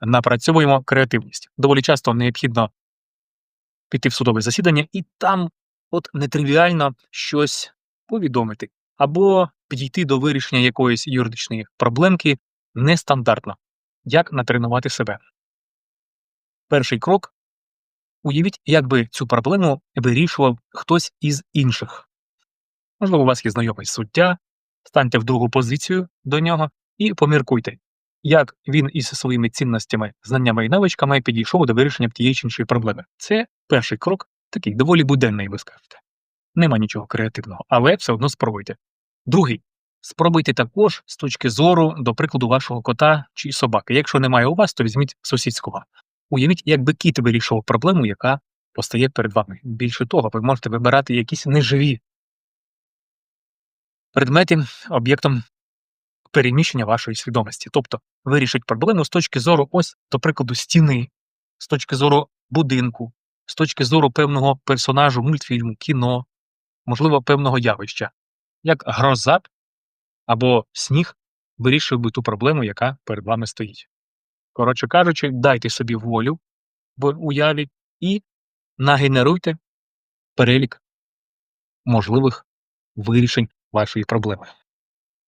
напрацьовуємо креативність. Доволі часто необхідно піти в судове засідання і там от нетривіально щось повідомити або підійти до вирішення якоїсь юридичної проблемки нестандартно. Як натренувати себе? Перший крок уявіть, як би цю проблему вирішував хтось із інших. Можливо, у вас є знайомий суддя, станьте в другу позицію до нього і поміркуйте, як він із своїми цінностями, знаннями і навичками підійшов до вирішення тієї чи іншої проблеми. Це перший крок, такий доволі буденний, ви скажете. Нема нічого креативного, але все одно спробуйте. Другий. Спробуйте також з точки зору, до прикладу, вашого кота чи собаки. Якщо немає у вас, то візьміть сусідського. Уявіть, якби кіт вирішував проблему, яка постає перед вами. Більше того, ви можете вибирати якісь неживі предмети об'єктом переміщення вашої свідомості. Тобто вирішить проблему з точки зору, ось, до прикладу, стіни, з точки зору будинку, з точки зору певного персонажу мультфільму, кіно, можливо, певного явища, як гроза або сніг вирішив би ту проблему, яка перед вами стоїть. Коротше кажучи, дайте собі волю в уяві і нагенеруйте перелік можливих вирішень вашої проблеми.